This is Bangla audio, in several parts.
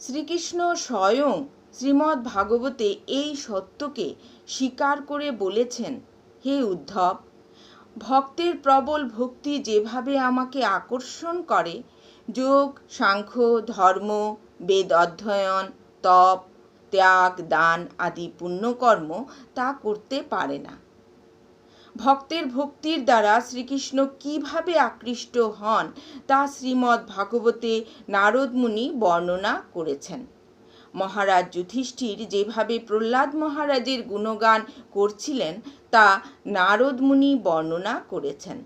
শ্রীকৃষ্ণ স্বয়ং শ্রীমদ্ ভাগবতে এই সত্যকে স্বীকার করে বলেছেন, হে উদ্ধব, ভক্তের প্রবল ভক্তি যেভাবে আমাকে আকর্ষণ করে, যোগ, সাংখ্য, ধর্ম, বেদ অধ্যয়ন, তপ, ত্যাগ, দান আদি পুণ্যকর্ম তা করতে পারে না। ভক্তের ভক্তির দ্বারা শ্রীকৃষ্ণ কীভাবে আকৃষ্ট হন, তা শ্রীমদ্ ভাগবতে নারদ মুনি বর্ণনা করেছেন। মহারাজ যুধিষ্ঠির যেভাবে প্রহ্লাদ মহারাজের গুণগান করছিলেন, তা নারদ মুনি বর্ণনা করেছেন।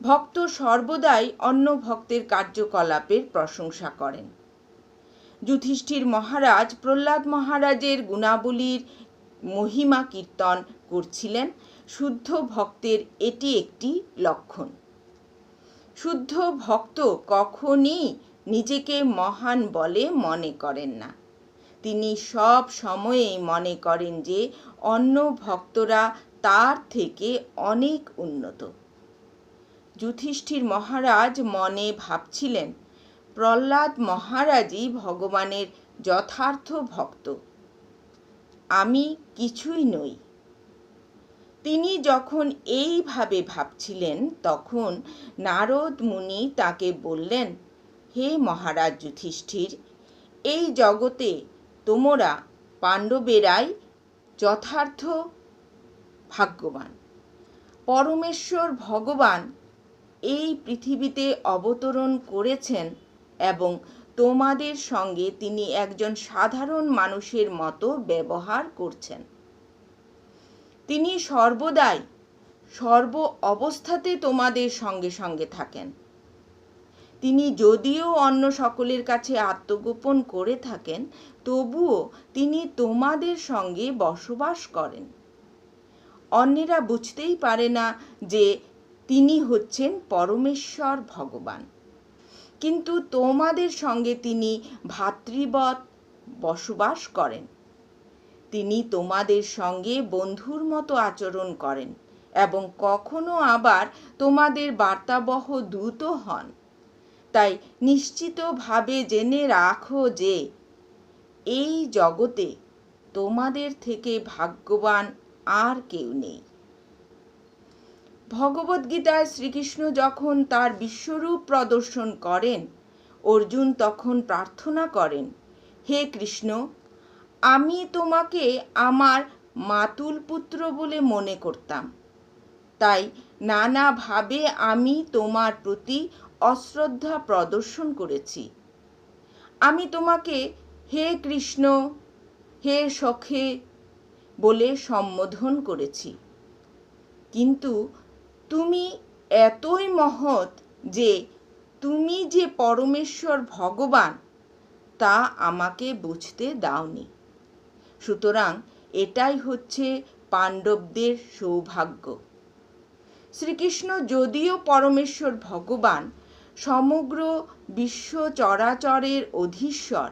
ভক্ত সর্বদাই অন্য ভক্তের কার্যকলাপের প্রশংসা করেন। যুধিষ্ঠির মহারাজ প্রহ্লাদ মহারাজের গুণাবলীর মহিমা কীর্তন করছিলেন শুদ্ধ ভক্তের এটি একটি লক্ষণ। শুদ্ধ ভক্ত কখনই নিজেকে মহান বলে মনে করেন না। তিনি সব সময়েই মনে করেন যে অন্য ভক্তরা তার থেকে অনেক উন্নত। যুধিষ্ঠির মহারাজ মনে ভাবছিলেন, প্রহ্লাদ মহারাজই ভগবানের যথার্থ ভক্ত। আমি কিছুই নই। তিনি যখন এইভাবে ভাবছিলেন, তখন নারদ মুনি তাকে বললেন, হে মহারাজ যুধিষ্ঠির, এই জগতে তোমরা পাণ্ডবেরাই যথার্থ ভাগ্যবান। পরমেশ্বর ভগবান এই পৃথিবীতে অবতরণ করেছেন এবং তোমাদের সঙ্গে তিনি একজন সাধারণ মানুষের মতো ব্যবহার করছেন। তিনি সর্বদাই সর্ব অবস্থাতে তোমাদের সঙ্গে সঙ্গে থাকেন। তিনি যদিও অন্য সকলের কাছে আত্মগোপন করে থাকেন, তবুও তিনি তোমাদের সঙ্গে বসবাস করেন। অন্যেরা বুঝতেই পারে না যে তিনি হচ্ছেন পরমেশ্বর ভগবান। কিন্তু তোমাদের সঙ্গে তিনি ভাতৃবৎ বসবাস করেন। তিনি তোমাদের সঙ্গে বন্ধুর মতো আচরণ করেন এবং কখনো আবার তোমাদের বার্তাবহ দূত হন। তাই নিশ্চিতভাবে জেনে রাখো যে, এই জগতে তোমাদের থেকে ভাগ্যবান আর কেউ নেই। ভগবদ্গীতায় শ্রীকৃষ্ণ যখন তার বিশ্বরূপ প্রদর্শন করেন, অর্জুন তখন প্রার্থনা করেন, হে কৃষ্ণ আমি তোমাকে আমার মাতুল পুত্র বলে মনে করতাম। তাই নানাভাবে আমি তোমার প্রতি অশ্রদ্ধা প্রদর্শন করেছি। আমি তোমাকে হে কৃষ্ণ, হে সখে বলে সম্বোধন করেছি। কিন্তু তুমি এতই মহৎ যে তুমি যে পরমেশ্বর ভগবান, তা আমাকে বুঝতে দাওনি। সুতরাং এটাই হচ্ছে পাণ্ডবদের সৌভাগ্য। শ্রীকৃষ্ণ যদিও পরমেশ্বর ভগবান, সমগ্র বিশ্ব চরাচরের অধীশ্বর,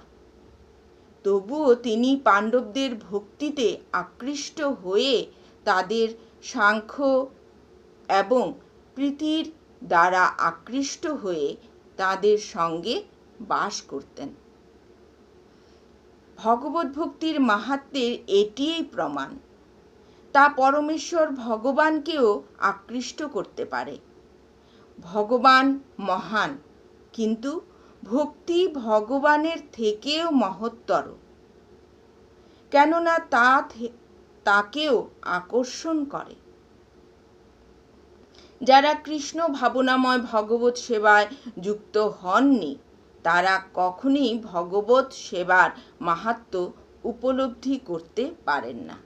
তবুও তিনি পাণ্ডবদের ভক্তিতে আকৃষ্ট হয়ে তাদের সাংখ্য এবং প্রীতির দ্বারা আকৃষ্ট হয়ে তাদের সঙ্গে বাস করতেন। ভগবত ভক্তির মাহাত্মের এটিই প্রমাণ। তা পরমেশ্বর ভগবানকেও আকৃষ্ট করতে পারে। ভগবান মহান, কিন্তু ভক্তি ভগবানের থেকেও মহত্তর। কেননা তা তাকেও আকর্ষণ করে। যারা কৃষ্ণ ভাবনাময় ভগবত সেবায় যুক্ত হননি তারা কখনই ভগবত সেবার মাহাত্ম্য উপলব্ধি করতে পারেন না।